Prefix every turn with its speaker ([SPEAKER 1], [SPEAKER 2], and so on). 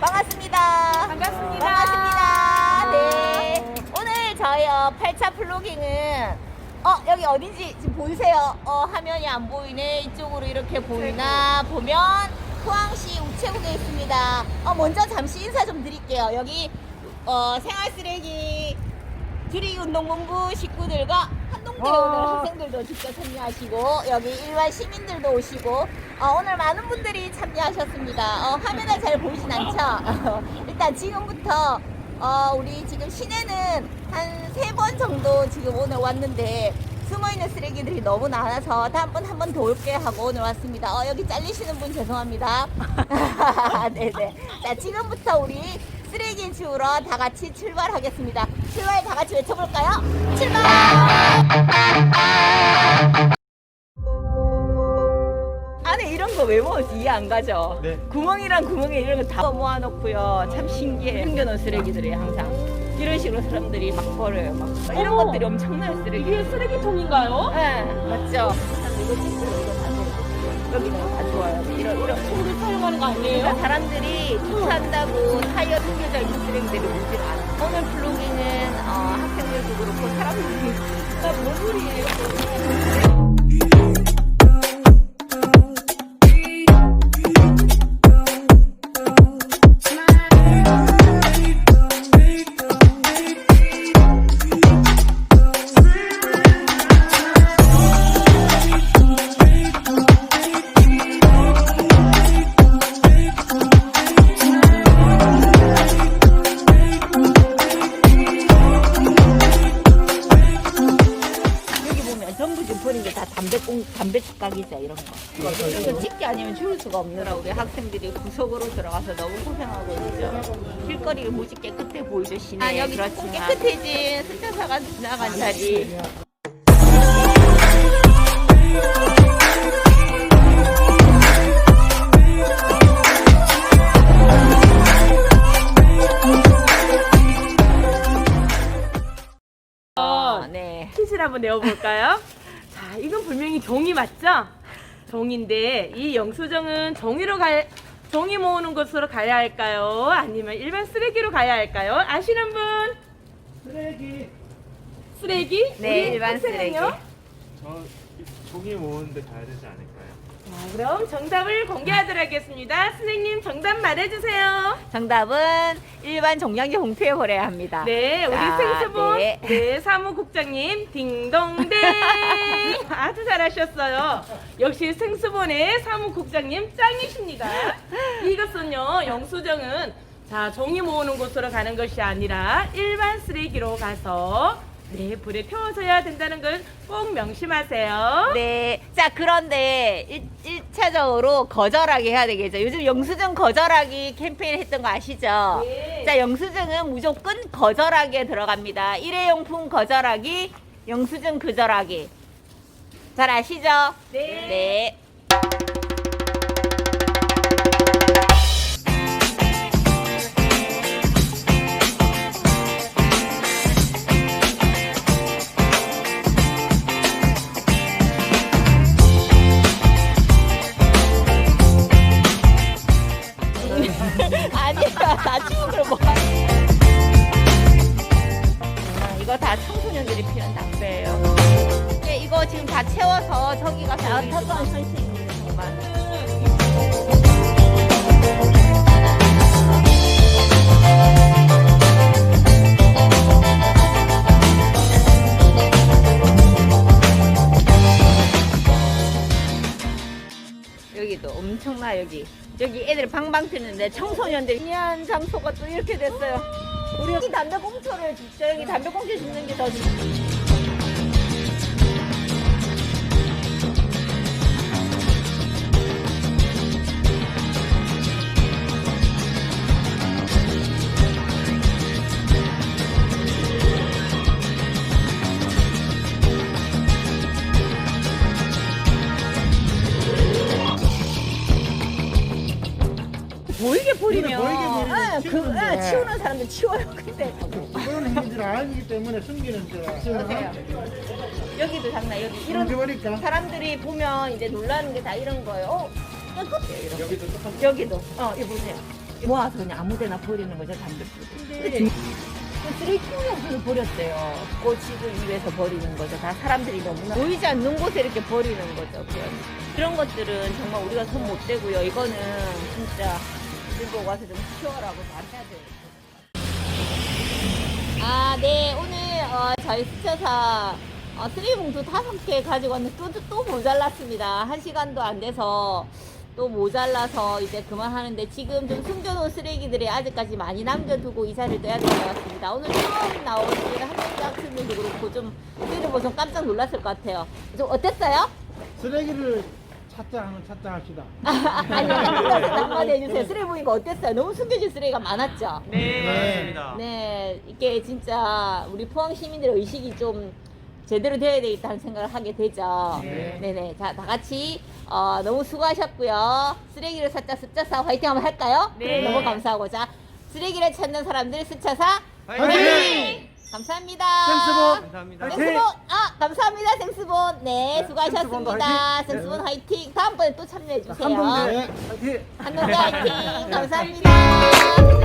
[SPEAKER 1] 반갑습니다.
[SPEAKER 2] 반갑습니다.
[SPEAKER 1] 반갑습니다. 네. 오늘 저희 어, 8차 플로깅은 어 여기 어딘지 지금 보이세요? 어 화면이 안 보이네. 이쪽으로 이렇게 보이나 보면 포항시 우체국에 있습니다. 어 먼저 잠시 인사 좀 드릴게요. 여기 어 생활 쓰레기 주리 운동본부 식구들과
[SPEAKER 2] 와.
[SPEAKER 1] 오늘 학생들도 직접 참여하시고 여기 일반 시민들도 오시고 어, 오늘 많은 분들이 참여하셨습니다. 어, 화면에 잘 보이진 않죠? 일단 지금부터 어, 우리 지금 시내는 한 세 번 정도 지금 오늘 왔는데 숨어있는 쓰레기들이 너무 많아서 다음번 한 번 더 올게 하고 오늘 왔습니다. 어, 여기 잘리시는 분 죄송합니다. 네네. 자, 지금부터 우리 쓰레기 치우러 다 같이 출발하겠습니다. 출발 다 같이 외쳐볼까요? 출발! 안에 이런 거 왜 모았지 이해 안 가죠?
[SPEAKER 3] 네.
[SPEAKER 1] 구멍이랑 구멍에 이런 거 다 모아놓고요. 참 신기해. 숨겨놓은 쓰레기들이 항상. 이런 식으로 사람들이 막 버려요. 막. 이런
[SPEAKER 2] 어머.
[SPEAKER 1] 것들이 엄청난 쓰레기.
[SPEAKER 2] 이게 쓰레기통인가요?
[SPEAKER 1] 네, 맞죠? 이거 이거 다 좋아요. 여기는 다 좋아요. 이런, 이런.
[SPEAKER 2] 소를 사용하는 거
[SPEAKER 1] 그러니까
[SPEAKER 2] 아니에요?
[SPEAKER 1] 사람들이 주차한다고 타이어 숨겨져 있는 쓰레기들이 묻질 않아. 오늘 플로깅 거. 이거 찍기 아니면 치울 수가 없느라 우리 학생들이 구석으로 들어가서 너무 고생하고 있죠. 길거리가 무지 깨끗해 보이죠 시내. 아 여기 조금 깨끗해진 승차사가 지나간 자리. 아, 네.
[SPEAKER 2] 퀴즈를 한번 내어볼까요? 자, 이건 분명히 종이 맞죠? 종인데 이 영수증은 종이로 가 종이 모으는 곳으로 가야 할까요? 아니면 일반 쓰레기로 가야 할까요? 아시는 분?
[SPEAKER 3] 쓰레기.
[SPEAKER 2] 쓰레기?
[SPEAKER 1] 네,
[SPEAKER 2] 우리
[SPEAKER 1] 일반 쓰레기.
[SPEAKER 2] 학생은요?
[SPEAKER 3] 저 종이 모으는데 가야 되지 않을까요?
[SPEAKER 2] 자, 그럼 정답을 공개하도록 하겠습니다. 선생님 정답 말해주세요.
[SPEAKER 1] 정답은 일반 종량제 봉투에 버려야 합니다.
[SPEAKER 2] 네, 우리
[SPEAKER 1] 자,
[SPEAKER 2] 생수본
[SPEAKER 1] 네.
[SPEAKER 2] 네. 사무국장님 딩동댕 아주 잘하셨어요. 역시 생수본의 사무국장님 짱이십니다. 이것은요 영수증은 자 종이 모으는 곳으로 가는 것이 아니라 일반 쓰레기로 가서 네 불에 태워져야 된다는 걸꼭 명심하세요.
[SPEAKER 1] 네. 자, 그런데 일, 일차적으로 거절하기 해야 되겠죠. 요즘 영수증 거절하기 캠페인 했던 거 아시죠?
[SPEAKER 2] 네.
[SPEAKER 1] 자, 영수증은 무조건 거절하기에 들어갑니다. 일회용품 거절하기, 영수증 거절하기. 잘 아시죠?
[SPEAKER 2] 네.
[SPEAKER 1] 네. 이 피는 담배예요. 네, 이거 지금 다 채워서 저기 가서 아, 턱안 쓸수 있는 정말. 여기도 엄청나 여기 여기 애들 방방 트는데 청소년들이 미안 장소가 또 이렇게 됐어요 우리 여기 담배 꽁초를 진짜 여기 담배 꽁초 줍는 게더 보 버리면 아, 그. 아, 치우는 사람들 치워요 근데
[SPEAKER 3] 그런 행위를 알기 때문에 숨기는 줄
[SPEAKER 1] 보세요 여기도 장난 여기 이런
[SPEAKER 4] 뒤집으니까.
[SPEAKER 1] 사람들이 보면 이제 놀라는 게 다 이런 거예요. 어, 깨끗해요 이렇게.
[SPEAKER 3] 여기도 똑같이
[SPEAKER 1] 여기도 어 이거 보세요. 모아서 그냥 아무데나 버리는 거죠 담배불. 근데 쓰레기 용품을 버렸대요. 꽃집을 위해서 버리는 거죠. 다 사람들이 너무나 보이지 않는 곳에 이렇게 버리는 거죠. 그런 그런 것들은 정말 우리가 손 못 대고요. 이거는 진짜 들고 와서 좀 치워라고 말해야 돼요. 아, 네. 오늘 어, 저희 수차사 어, 쓰레기 봉투 다섯 개 가지고 왔는데 또, 또 모자랐습니다. 한 시간도 안 돼서 또 모자라서 이제 그만하는데 지금 좀 숨겨놓은 쓰레기들이 아직까지 많이 남겨두고 이사를 떠야 될 것 같습니다. 오늘 처음 나온 쓰레기 한명대 학생들도 그렇고 좀 쓰레기 보서 깜짝 놀랐을 것 같아요. 좀 어땠어요?
[SPEAKER 4] 쓰레기를 찾자 하면 찾자 합시다.
[SPEAKER 1] 아니, 한마디 해주세요. 쓰레기 보니까 어땠어요? 너무 숨겨진 쓰레기가 많았죠?
[SPEAKER 4] 네.
[SPEAKER 1] 네, 이게 진짜 우리 포항 시민들의 의식이 좀 제대로 되어야 되겠다는 생각을 하게 되죠.
[SPEAKER 4] 네.
[SPEAKER 1] 네네. 자, 다 같이 어, 너무 수고하셨고요. 쓰레기를 찾자 숫자사 화이팅 한번 할까요?
[SPEAKER 2] 네.
[SPEAKER 1] 너무 감사하고 자, 쓰레기를 찾는 사람들 숫자사
[SPEAKER 4] 화이팅!
[SPEAKER 1] 감사합니다.
[SPEAKER 4] 생스본!
[SPEAKER 3] 감사합니다.
[SPEAKER 1] 생스본! 아, 감사합니다. 생스본. 네,
[SPEAKER 4] 네,
[SPEAKER 1] 수고하셨습니다. 생스본
[SPEAKER 4] 화이팅!
[SPEAKER 1] 화이팅. 다음번에 또 참여해주세요.
[SPEAKER 4] 한번에 화이팅!
[SPEAKER 1] 한동대 화이팅. 감사합니다.